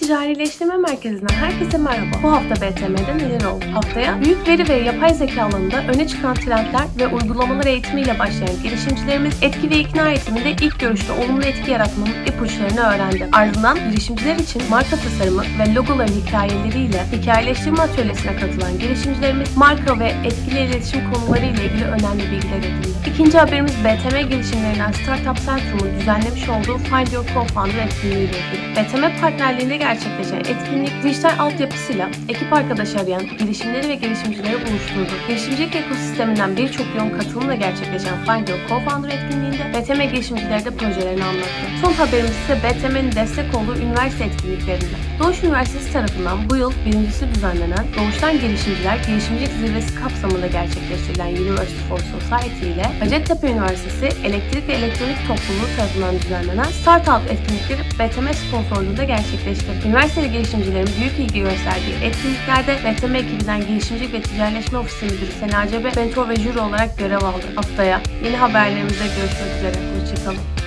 Ticarileştirme Merkezi'nden herkese merhaba. Bu hafta BTM'de neler oldu? Haftaya büyük veri ve yapay zeka alanında öne çıkan trendler ve uygulamalar eğitimiyle başlayan girişimcilerimiz etki ve ikna eğitiminde ilk görüşte olumlu etki yaratmanın ipuçlarını öğrendi. Ardından girişimciler için marka tasarımı ve logoların hikayeleriyle hikayeleştirme atölyesine katılan girişimcilerimiz marka ve etkili iletişim konuları ile ilgili önemli bilgiler edindi. İkinci haberimiz BTM girişimlerinden Startup Centrum'un düzenlemiş olduğu Find Your Co-Founder etkinliği ile ilgili. BTM partnerliğinde gerçekleşen etkinlik dijital altyapısıyla ekip arkadaşı arayan girişimleri ve girişimcileri buluşturdu. Girişimcilik ekosisteminden birçok yoğun katılımla gerçekleşen Find Your Co-Founder etkinliğinde BTM girişimcileri de projelerini anlattı. Son haberimiz ise BTM'nin destek olduğu üniversite etkinliklerinde. Doğuş Üniversitesi tarafından bu yıl birincisi düzenlenen Doğuştan Girişimciler Girişimcilik Zirvesi kapsamında gerçekleştirilen University for Society ile Hacettepe Üniversitesi Elektrik ve Elektronik Topluluğu tarafından düzenlenen Startup etkinlikleri BTM sponsorluğunda gerçekleşti. Üniversiteli girişimcilerin büyük ilgi gösterdiği etkinliklerde BTM ekibinden Girişimcilik ve Ticaretleşme Ofisi Müdürü Sena Cebe mentor ve jüri olarak görev aldı. Haftaya yeni haberlerimizde görüşmek üzere. Hoşçakalın.